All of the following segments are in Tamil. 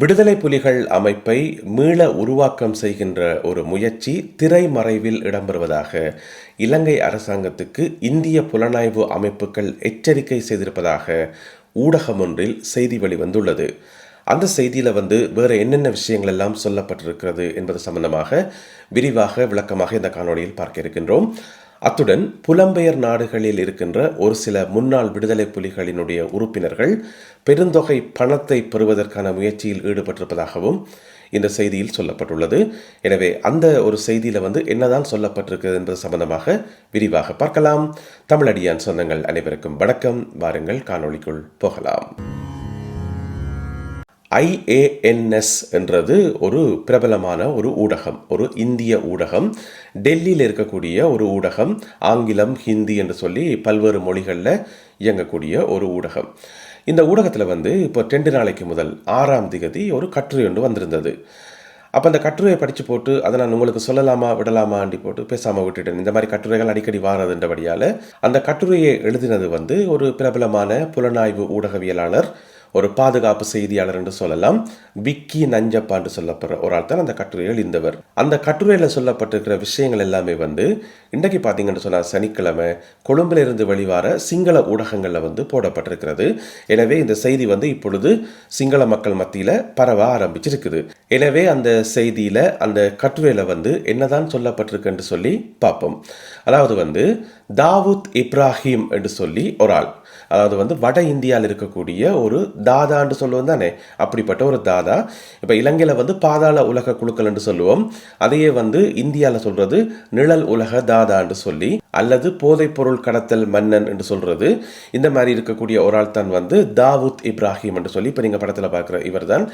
விடுதலை புலிகள் அமைப்பை மீள உருவாக்கம் செய்கின்ற ஒரு முயற்சி திரைமறைவில் இடம்பெறுவதாக இலங்கை அரசாங்கத்துக்கு இந்திய புலனாய்வு அமைப்புகள் எச்சரிக்கை செய்திருப்பதாக ஊடகம் ஒன்றில் செய்தி வெளிவந்துள்ளது. அந்த செய்தியில் வந்து வேறு என்னென்ன விஷயங்கள் எல்லாம் சொல்லப்பட்டிருக்கிறது என்பது சம்பந்தமாக விரிவாக விளக்கமாக இந்த காணொளியில் பார்க்க இருக்கின்றோம். அத்துடன் புலம்பெயர் நாடுகளில் இருக்கின்ற ஒரு சில முன்னாள் விடுதலை புலிகளினுடைய உறுப்பினர்கள் பெருந்தொகை பணத்தை பெறுவதற்கான முயற்சியில் ஈடுபட்டிருப்பதாகவும் இந்த செய்தியில் சொல்லப்பட்டுள்ளது. எனவே அந்த ஒரு செய்தியில் வந்து என்னதான் சொல்லப்பட்டிருக்கிறது என்பது சம்பந்தமாக விரிவாக பார்க்கலாம். தமிழடியான் சொந்தங்கள் அனைவருக்கும் வணக்கம். வாருங்கள் காணொளிக்குள் போகலாம். ஐஏஎன்எஸ் என்றது ஒரு பிரபலமான ஒரு ஊடகம் ஒரு இந்திய ஊடகம். டெல்லியில் இருக்கக்கூடிய ஒரு ஊடகம் ஆங்கிலம் ஹிந்தி என்று சொல்லி பல்வேறு மொழிகளில் இயங்கக்கூடிய ஒரு ஊடகம். இந்த ஊடகத்தில் வந்து இப்போ ரெண்டு நாளைக்கு முதல் ஆறாம் திகதி ஒரு கட்டுரை ஒன்று வந்திருந்தது. அப்போ அந்த கட்டுரையை படித்து போட்டு அதை நான் உங்களுக்கு சொல்லலாமா விடலாமாண்டி போட்டு பேசாமல் விட்டுட்டேன். இந்த மாதிரி கட்டுரைகள் அடிக்கடி வாரதுன்றபடியால் அந்த கட்டுரையை எழுதினது வந்து ஒரு பிரபலமான புலனாய்வு ஊடகவியலாளர் ஒரு பாதுகாப்பு செய்தியாளர் என்று சொல்லலாம். விக்கி நஞ்சப்பா என்று சொல்லப்படுற ஒரு ஆள் தான் அந்த கட்டுரையை எழுந்தவர் அந்த கட்டுரையில் சொல்லப்பட்டிருக்கிற விஷயங்கள் எல்லாமே வந்து இன்றைக்கு பார்த்தீங்கன்னு சொன்னால் சனிக்கிழமை கொழும்பில் இருந்து வெளிவார சிங்கள ஊடகங்களில் வந்து போடப்பட்டிருக்கிறது. எனவே இந்த செய்தி வந்து இப்பொழுது சிங்கள மக்கள் மத்தியில் பரவ ஆரம்பிச்சிருக்குது. எனவே அந்த செய்தியில் அந்த கட்டுரையில் வந்து என்னதான் சொல்லப்பட்டிருக்கு என்று சொல்லி பார்ப்போம். அதாவது வந்து தாவூத் இப்ராஹிம் என்று சொல்லி ஒரு ஆள். அதாவது வந்து வட இந்தியாவில் இருக்கக்கூடிய ஒரு தாதான்னு சொல்லுவோம் தானே? அப்படிப்பட்ட ஒரு தாதா. இப்போ இலங்கையில் வந்து பாதாள உலக குழுக்கள் என்று சொல்லுவோம். அதையே வந்து இந்தியாவில் சொல்கிறது நிழல் உலக தாதான்னு சொல்லி. அல்லது போதைப்பொருள் கடத்தல் மன்னன் என்று சொல்கிறது இந்த மாதிரி இருக்கக்கூடிய ஒரு ஆள் தான் வந்து தாவூத் இப்ராஹிம் என்று சொல்லி இப்போ நீங்கள் படத்தில் பார்க்குற இவர் தான்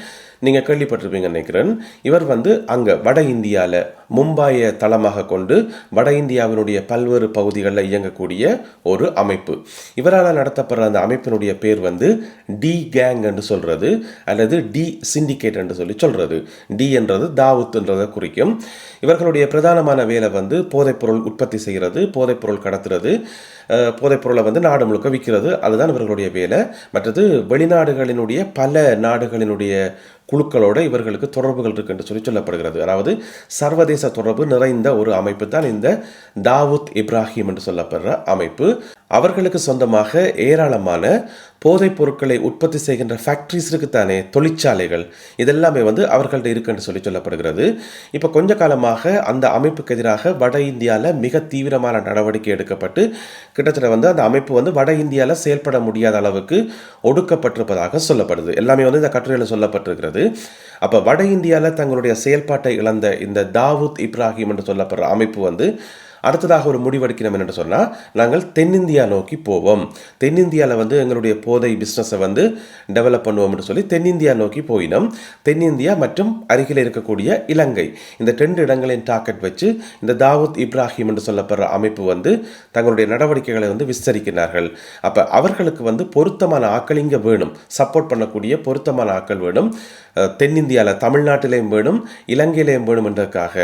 நீங்கள் கேள்விப்பட்டிருப்பீங்க நினைக்கிறேன். இவர் வந்து அங்கே வட இந்தியாவில் மும்பாயை தளமாக கொண்டு வட இந்தியாவினுடைய பல்வேறு பகுதிகளில் இயங்கக்கூடிய ஒரு அமைப்பு. இவரால் நடத்தப்படுற அந்த அமைப்பினுடைய பேர் வந்து டி கேங் என்று சொல்கிறது அல்லது டி சிண்டிகேட் என்று சொல்லி சொல்கிறது டி என்றது தாவூத்ன்றதை குறிக்கும். இவர்களுடைய பிரதானமான வேலை வந்து போதைப்பொருள் உற்பத்தி செய்கிறது. போதைப்பொருள் கடத்துறது போதைப்பொருளை வந்து நாடு முழுக்க விற்கிறது அதுதான் இவர்களுடைய வேலை. மற்றது வெளிநாடுகளினுடைய பல நாடுகளினுடைய குழுக்களோட இவர்களுக்கு தொடர்புகள் இருக்கு என்று சொல்லி சொல்லப்படுகிறது. அதாவது சர்வதேச தொடர்பு நிறைந்த ஒரு அமைப்பு தான் இந்த தாவூத் இப்ராஹிம் என்று சொல்லப்படுற அமைப்பு. அவர்களுக்கு சொந்தமாக ஏராளமான போதைப் பொருட்களை உற்பத்தி செய்கின்ற ஃபேக்ட்ரிஸ் இருக்குத்தானே தொழிற்சாலைகள். இதெல்லாமே வந்து அவர்கள்ட்ட இருக்குன்னு சொல்லி சொல்லப்படுகிறது. இப்போ கொஞ்ச காலமாக அந்த அமைப்புக்கு எதிராக வட இந்தியாவில் மிக தீவிரமான நடவடிக்கை எடுக்கப்பட்டு கிட்டத்தட்ட வந்து அந்த அமைப்பு வந்து வட இந்தியாவில் செயல்பட முடியாத அளவுக்கு ஒடுக்கப்பட்டிருப்பதாக சொல்லப்படுது. எல்லாமே வந்து இந்த கட்டுரையில் சொல்லப்பட்டிருக்கிறது. அப்போ வட இந்தியாவில் தங்களுடைய செயல்பாட்டை இழந்த இந்த தாவூத் இப்ராஹிம் என்று சொல்லப்படுற அமைப்பு வந்து அடுத்ததாக ஒரு முடிவெடுக்கணும் என்று சொன்னால் நாங்கள் தென்னிந்தியா நோக்கி போவோம். தென்னிந்தியாவில் வந்து எங்களுடைய போதை பிஸ்னஸை வந்து டெவலப் பண்ணுவோம் என்று சொல்லி தென்னிந்தியா நோக்கி போயினோம். தென்னிந்தியா மற்றும் அருகில் இருக்கக்கூடிய இலங்கை. இந்த ரெண்டு இடங்களின் டார்கெட் வச்சு இந்த தாவூத் இப்ராஹிம் என்று சொல்லப்படுற அமைப்பு வந்து தங்களுடைய நடவடிக்கைகளை வந்து விஸ்தரிக்கிறார்கள். அப்போ அவர்களுக்கு வந்து பொருத்தமான ஆக்கள் இங்கே வேணும். சப்போர்ட் பண்ணக்கூடிய பொருத்தமான ஆக்கள் வேணும். தென்னிந்தியாவில் தமிழ்நாட்டிலேயும் வேணும் இலங்கையிலேயும் வேணும் என்றதுக்காக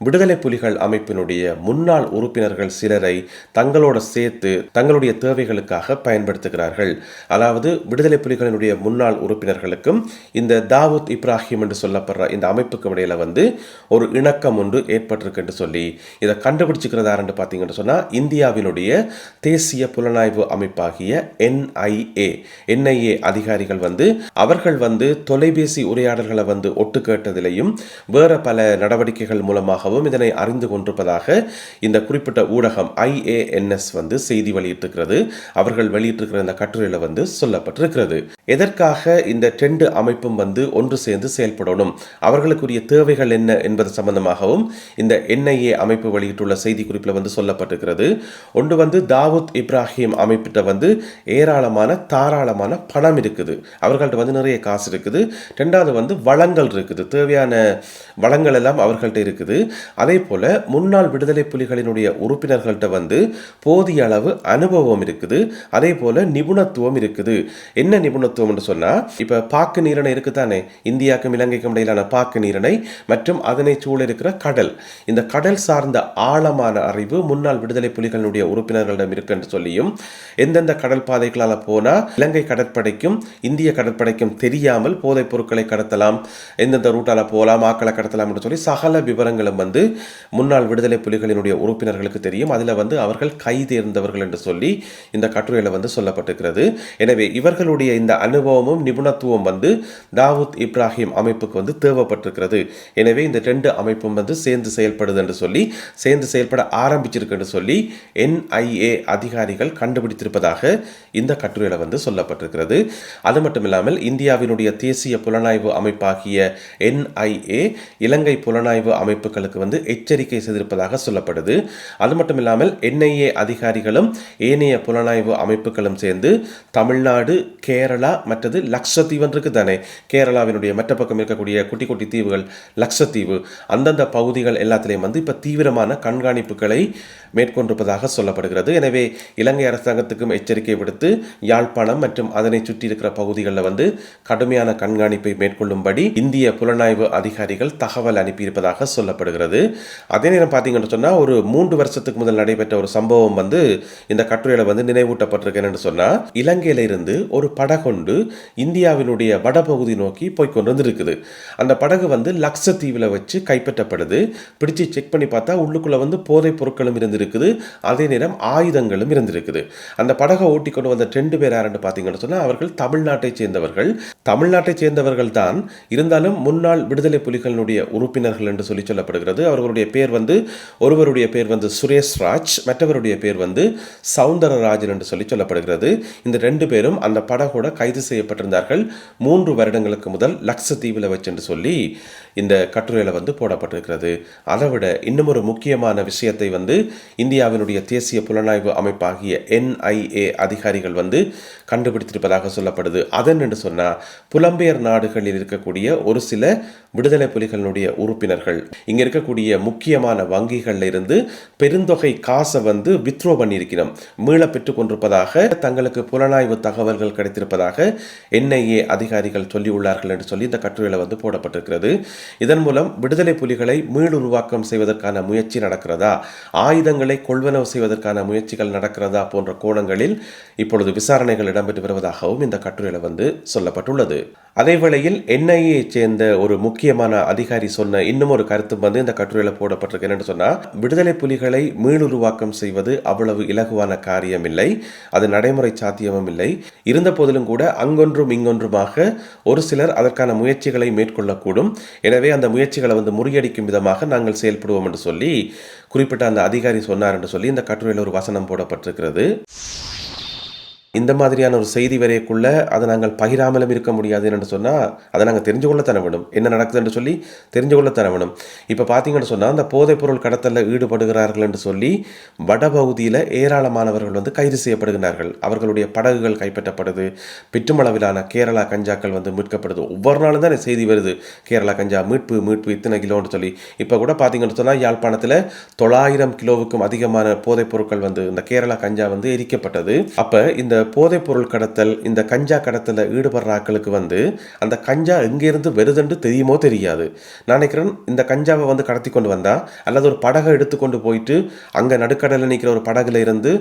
விடுதலை புலிகள் அமைப்பினுடைய முன்னாள் உறுப்பினர்கள் சிலரை தங்களோட சேர்த்து தங்களுடைய தேவைகளுக்காக பயன்படுத்துகிறார்கள். அதாவது விடுதலை புலிகளினுடைய முன்னாள் உறுப்பினர்களுக்கும் இந்த தாவூத் இப்ராஹிம் என்று சொல்லப்படுற இந்த அமைப்புக்கும் இடையில வந்து ஒரு இணக்கம் ஒன்று ஏற்பட்டிருக்கு என்று சொல்லி இதை கண்டுபிடிச்சிக்கிறதாருன்னு பார்த்தீங்கன்னு சொன்னால் இந்தியாவினுடைய தேசிய புலனாய்வு அமைப்பாகிய என்ஐஏ என்ஐஏ அதிகாரிகள் வந்து அவர்கள் வந்து தொலைபேசி உரையாடல்களை வந்து ஒட்டு கேட்டதிலையும் வேற பல நடவடிக்கைகள் மூலமாக மூலமாகவும் இதனை அறிந்து கொண்டிருப்பதாக இந்த குறிப்பிட்ட ஊடகம் ஐஏஎன்எஸ் வந்து செய்தி வெளியிட்டிருக்கிறது. அவர்கள் வெளியிட்டிருக்கிற இந்த கட்டுரையில் வந்து சொல்லப்பட்டிருக்கிறது. எதற்காக இந்த டெண்டு அமைப்பும் வந்து ஒன்று சேர்ந்து செயல்படணும்? அவர்களுக்குரிய தேவைகள் என்ன என்பது சம்பந்தமாகவும் இந்த என்ஐஏ அமைப்பு வெளியிட்டுள்ள செய்தி குறிப்பில் வந்து சொல்லப்பட்டிருக்கிறது. ஒன்று வந்து தாவூத் இப்ராஹிம் அமைப்பிட்ட வந்து ஏராளமான தாராளமான பணம் இருக்குது. அவர்கள்ட்ட வந்து நிறைய காசு இருக்குது. ரெண்டாவது வந்து வளங்கள் இருக்குது. தேவையான வளங்கள் எல்லாம் அவர்கள்ட்ட இருக்குது. அதே போல முன்னாள் விடுதலை புலிகளினுடைய உறுப்பினர்கள்ட்ட வந்து போதிய அளவு அனுபவம் இருக்குது அதே போல நிபுணத்துவம் இருக்குது. என்ன நிபுணத்துவம் என்று சொன்னா இப்ப பாக்கு நீரணை இருக்குதானே? இந்தியாவுக்கும் இலங்கைக்கும் இடையிலான பாக்கு நீரணை மற்றும் அதனை சூழ இருக்கிற கடல். இந்த கடல் சார்ந்த ஆழமான அறிவு முன்னாள் விடுதலை புலிகளினுடைய உறுப்பினர்களிடம் இருக்கு என்று சொல்லியும் எந்தெந்த கடல் பாதைகளால் போனா இலங்கை கடற்படைக்கும் இந்திய கடற்படைக்கும் தெரியாமல் போதைப் பொருட்களை கடத்தலாம் எந்தெந்த ரூட்டால போகலாம் ஆக்களை கடத்தலாம் என்று சொல்லி சகல விவரங்களும் வந்து முன்னாள் விடுதலை புலிகளினுடைய உறுப்பினர்களுக்கு தெரியும். அதில் வந்து அவர்கள் கைது இருந்தவர்கள் என்று சொல்லி இந்த கட்டுரையில் வந்து சொல்லப்பட்டிருக்கிறது. எனவே இவர்களுடைய இந்த அனுபவமும் நிபுணத்துவம் வந்து தாவூத் இப்ராஹிம் அமைப்புக்கு வந்து தேவைப்பட்டிருக்கிறது. எனவே இந்த ரெண்டு அமைப்பும் வந்து சேர்ந்து செயல்படுது என்று சொல்லி சேர்ந்து செயல்பட ஆரம்பிச்சிருக்கு என்று சொல்லி என்ஐஏ அதிகாரிகள் கண்டுபிடித்திருப்பதாக இந்த கட்டுரையில் வந்து சொல்லப்பட்டிருக்கிறது. அது மட்டும் இல்லாமல் இந்தியாவினுடைய தேசிய புலனாய்வு அமைப்பாகிய என்ஐஏ இலங்கை புலனாய்வு அமைப்புகளுக்கு வந்து எச்சரிக்கை செய்திருப்பதாக சொல்லப்படுது. அது மட்டும் இல்லாமல் என்ஐஏ அதிகாரிகளும் ஏனைய புலனாய்வு அமைப்புகளும் சேர்ந்து தமிழ்நாடு கேரளா மற்றது லக்ஷத்தீவு இருக்கு தானே கேரளாவினுடைய மற்ற பக்கம் இருக்கக்கூடிய குட்டி குட்டி தீவுகள் லக்ஷத்தீவு அந்தந்த பகுதிகள் எல்லாத்திலையும் வந்து இப்போ தீவிரமான கண்காணிப்புகளை மேற்கொண்டிருப்பதாக சொல்லப்படுகிறது. எனவே இலங்கை அரசாங்கத்துக்கும் எச்சரிக்கை விடுத்து யாழ்ப்பாணம் மற்றும் அதனை சுற்றி இருக்கிற பகுதிகளில் வந்து கடுமையான கண்காணிப்பை மேற்கொள்ளும்படி இந்திய புலனாய்வு அதிகாரிகள் தகவல் அனுப்பியிருப்பதாக சொல்லப்படுகிறது. அதே நேரம் பார்த்தீங்கன்னு சொன்னால் ஒரு மூன்று வருஷத்துக்கு முதல் நடைபெற்ற ஒரு சம்பவம் வந்து இந்த கட்டுரையில் வந்து நினைவூட்டப்பட்டிருக்கேன்னு சொன்னால் இலங்கையில இருந்து ஒரு படகொண்டு இந்தியாவினுடைய வடபகுதி நோக்கி போய் கொண்டு வந்துருக்குது அந்த படகு வந்து லக்ஷத்தீவில் வச்சு கைப்பற்றப்படுது. பிடிச்சு செக் பண்ணி பார்த்தா உள்ளுக்குள்ளே வந்து போதைப் பொருட்களும் இருந்திருக்குது. அதே நேரம் ஆயுதங்களும் இருந்திருக்குது. அந்த படகை ஓட்டி கொண்டு வந்த ரெண்டு பேர் யாருன்னு பார்த்தீங்கன்னு சொன்னால் அவர்கள் தமிழ்நாட்டை சேர்ந்தவர்கள். தமிழ்நாட்டை சேர்ந்தவர்கள் தான் இருந்தாலும் முன்னாள் விடுதலை புலிகளினுடைய உறுப்பினர்கள் என்று சொல்லி சொல்லப்படுகிறது. அவர்களுடைய பேர் வந்து ஒருவருடைய பேர் வந்து சுரேஷ் ராஜ் மற்றவருடைய பேர் வந்து சவுந்தரராஜன் என்று சொல்லி சொல்லப்படுகிறது. இந்த ரெண்டு பேரும் அந்த படகோட கைது செய்யப்பட்டிருந்தார்கள் மூன்று வருடங்களுக்கு முதல் லக்ஷத்தீவில் வச்சு சொல்லி இந்த கட்டுரையில் வந்து போடப்பட்டிருக்கிறது. அதை விட இன்னும் ஒரு முக்கியமான விஷயத்தை வந்து இந்தியாவினுடைய தேசிய புலனாய்வு அமைப்பாகிய என்ஐஏ அதிகாரிகள் வந்து கண்டுபிடித்திருப்பதாக சொல்லப்படுது. அதன் என்று சொன்னால் புலம்பெயர் நாடுகளில் இருக்கக்கூடிய ஒரு சில விடுதலை புலிகளினுடைய உறுப்பினர்கள். இங்கே இருக்கக்கூடிய முக்கியமான வங்கிகளில் இருந்து பெருந்தொகை காசை வந்து வித்ரோ பண்ணியிருக்கிறோம் மீள பெற்றுக் கொண்டிருப்பதாக தங்களுக்கு புலனாய்வு தகவல்கள் கிடைத்திருப்பதாக என்ஐஏ அதிகாரிகள் சொல்லியுள்ளார்கள் என்று சொல்லி இந்த கட்டுரையில் வந்து போடப்பட்டிருக்கிறது. இதன் மூலம் விடுதலை புலிகளை மீளுருவாக்கம் செய்வதற்கான முயற்சி நடக்கிறதா? ஆயுதங்களை கொள்வனவு செய்வதற்கான முயற்சிகள் நடக்கிறதா? போன்ற கோணங்களில் இப்பொழுது விசாரணைகள் இடம்பெற்று வருவதாகவும் இந்த கட்டுரையில் வந்து சொல்லப்பட்டுள்ளது. அதேவேளையில் என்ஐஏ சேர்ந்த ஒரு முக்கியமான அதிகாரி சொன்ன இன்னும் ஒரு கருத்து வந்து இந்த கட்டுரையில் போடப்பட்டிருக்கு. என்னன்னு சொன்னால் விடுதலை புலிகளை மீளுருவாக்கம் செய்வது அவ்வளவு இலகுவான காரியம் இல்லை அது நடைமுறை சாத்தியமும் இல்லை. இருந்த போதிலும் கூட அங்கொன்றும் இங்கொன்றுமாக ஒரு சிலர் அதற்கான முயற்சிகளை மேற்கொள்ளக்கூடும். எனவே அந்த முயற்சிகளை வந்து முறியடிக்கும் விதமாக நாங்கள் செயல்படுவோம் என்று சொல்லி குறிப்பிட்ட அந்த அதிகாரி சொன்னார் என்று சொல்லி இந்த கட்டுரையில் ஒரு வசனம் போடப்பட்டிருக்கிறது. இந்த மாதிரியான ஒரு செய்தி வரையக்குள்ள அதை நாங்கள் பகிராமலும் இருக்க முடியாது என்று சொன்னால் அதை நாங்கள் தெரிஞ்சு கொள்ளத்தானே வேணும். என்ன நடக்குதுன்னு சொல்லி தெரிஞ்சு கொள்ளத்தானே வேணும். இப்போ பார்த்தீங்கன்னு சொன்னால் அந்த போதைப்பொருள் கடத்தலில் ஈடுபடுகிறார்கள் என்று சொல்லி வடபகுதியில் ஏராளமானவர்கள் வந்து கைது செய்யப்படுகிறார்கள் அவர்களுடைய படகுகள் கைப்பற்றப்படுது. பெற்றுமளவிலான கேரளா கஞ்சாக்கள் வந்து மீட்கப்படுது. ஒவ்வொரு நாளும் தான் செய்தி வருது. கேரளா கஞ்சா மீட்பு மீட்பு இத்தனை கிலோன்னு சொல்லி. இப்போ கூட பார்த்தீங்கன்னு சொன்னால் யாழ்ப்பாணத்தில் தொள்ளாயிரம் கிலோவுக்கும் அதிகமான போதைப் பொருட்கள் வந்து இந்த கேரளா கஞ்சா வந்து எரிக்கப்பட்டது. அப்போ இந்த போதைப் பொருள் கடத்தல் இந்த கஞ்சா கடத்தலில் ஈடுபடுற ஆட்களுக்கு வந்து அந்த கஞ்சா எங்கேருந்து வருதுன்னு தெரியுமோ தெரியாது. நான் நினைக்கிறேன் இந்த கஞ்சாவை வந்து கடத்தி கொண்டு வந்தால் அல்லது ஒரு படகை எடுத்துக்கொண்டு போயிட்டு அங்கே நடுக்கடலில் நிற்கிற ஒரு படகுல இருந்து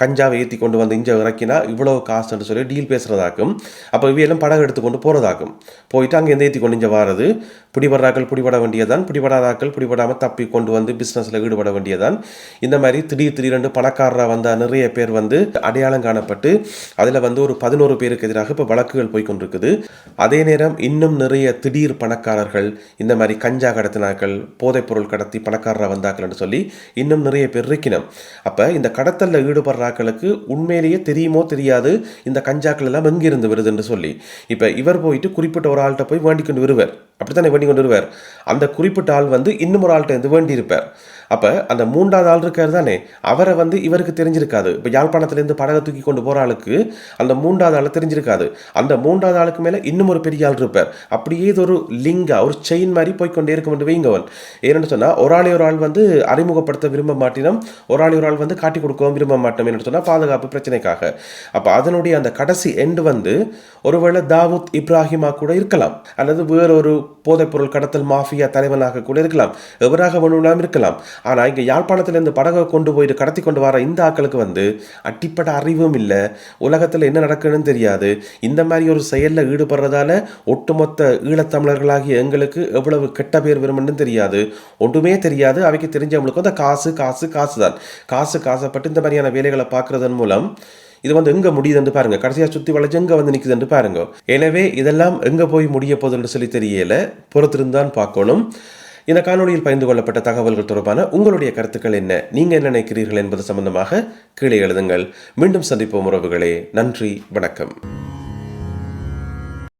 கஞ்சாவை ஏற்றி கொண்டு வந்து இங்கே இறக்கினா இவ்வளோ காசுன்னு சொல்லி டீல் பேசுகிறதாக்கும் அப்போ இவையெல்லாம் படகு எடுத்துக்கொண்டு போகிறதாக்கும் போயிட்டு அங்கே ஏற்றி கொண்டு இங்கே வாரது. பிடிபடுறாக்கள் பிடிபட வேண்டியதான் பிடிபடாதாக்கள் பிடிபடாமல் தப்பி கொண்டு வந்து பிஸ்னஸில் ஈடுபட வேண்டியதான் இந்த மாதிரி திடீர் திடீரென்று பணக்காரராக வந்த நிறைய பேர் வந்து அடையாளம் காணப்பட்டு அதில் வந்து ஒரு பதினோரு பேருக்கு எதிராக இப்போ வழக்குகள் போய்கொண்டிருக்குது அதே நேரம் இன்னும் நிறைய திடீர் பணக்காரர்கள் இந்த மாதிரி கஞ்சா கடத்தினாக்கள் போதைப்பொருள் கடத்தி பணக்காரராக வந்தாக்கள்னு சொல்லி இன்னும் நிறைய பேர் இருக்கணும் அப்போ இந்த கடத்தலில் ஈடுபடுற கஞ்சாக்களுக்கு உண்மையிலேயே தெரியுமோ தெரியாது இந்த கஞ்சாக்கள் எல்லாம் எங்கிருந்து வருதுன்னு சொல்லி. இப்போ இவர் போயிட்டு குறிப்பிட்ட ஒரு ஆள்கிட்ட போய் வேண்டிக் கொண்டு வருவர். அப்படித்தானே வேண்டி கொண்டு வருவார் அந்த குறிப்பிட்ட ஆள் வந்து இன்னும் ஒரு ஆள்கிட்ட இருந்து வேண்டி இருப்பார் அப்போ அந்த மூன்றாவது ஆள் இருக்கார் தானே? அவரை வந்து இவருக்கு தெரிஞ்சிருக்காது. இப்போ யாழ்ப்பாணத்துலேருந்து படகை தூக்கி கொண்டு போகிற ஆளுக்கு அந்த மூன்றாவது ஆள் தெரிஞ்சிருக்காது. அந்த மூன்றாவது ஆளுக்கு மேலே இன்னும் ஒரு பெரிய ஆள் இருப்பார். அப்படியே இது ஒரு லிங்கா ஒரு செயின் மாதிரி போய்க்கொண்டே இருக்க வேண்டும் வைங்கவன் ஏன்னு சொன்னால் ஒரு ஆளே ஒரு ஆள் வந்து அறிமுகப்படுத்த விரும்ப மாட்டினம் ஒரு ஆளே ஒரு ஆள் வந்து காட்டி கொடுக்கவும் விரும்ப மாட்டோம் என்று சொன்னால் பாதுகாப்பு பிரச்சனைக்காக. அப்போ அதனுடைய அந்த கடைசி எண்டு வந்து ஒருவேளை தாவூத் இப்ராஹிமா கூட இருக்கலாம். அல்லது வேறொரு போதைப்பொருள் கடத்தல் மாஃபியா தலைவனாக கூட இருக்கலாம் எவராக வேணும்னாலும் இருக்கலாம். ஆனால் இங்கே யாழ்ப்பாணத்திலேருந்து படகை கொண்டு போயிட்டு கடத்தி கொண்டு வர இந்த ஆக்களுக்கு வந்து அட்டிப்பட அறிவும் இல்லை. உலகத்தில் என்ன நடக்குதுன்னு தெரியாது. இந்த மாதிரி ஒரு செயலில் ஈடுபடுறதால ஒட்டுமொத்த ஈழத்தமிழர்களாகிய எங்களுக்கு எவ்வளவு கெட்ட பேர் வரும்னு தெரியாது. ஒன்றுமே தெரியாது. அவைக்கு தெரிஞ்சவங்களுக்கு வந்து காசு காசு காசு தான் காசு காசப்பட்டு இந்த மாதிரியான வேலைகளை பார்க்குறதன் மூலம் இது வந்து எங்கே முடியுதுன்னு பாருங்க. கடைசியாக சுற்றி வளைச்சு எங்கே வந்து நிற்குதுன்னு பாருங்க. எனவே இதெல்லாம் எங்கே போய் முடிய போகுதுன்னு சொல்லி தெரியல. பொறுத்திருந்தான் பார்க்கணும். இந்த காணொலியில் பகிர்ந்து கொள்ளப்பட்ட தகவல்கள் தொடர்பான உங்களுடைய கருத்துக்கள் என்ன? நீங்கள் என்ன நினைக்கிறீர்கள் என்பது சம்பந்தமாக கீழே எழுதுங்கள். மீண்டும் சந்திப்போம் உறவுகளே. நன்றி. வணக்கம்.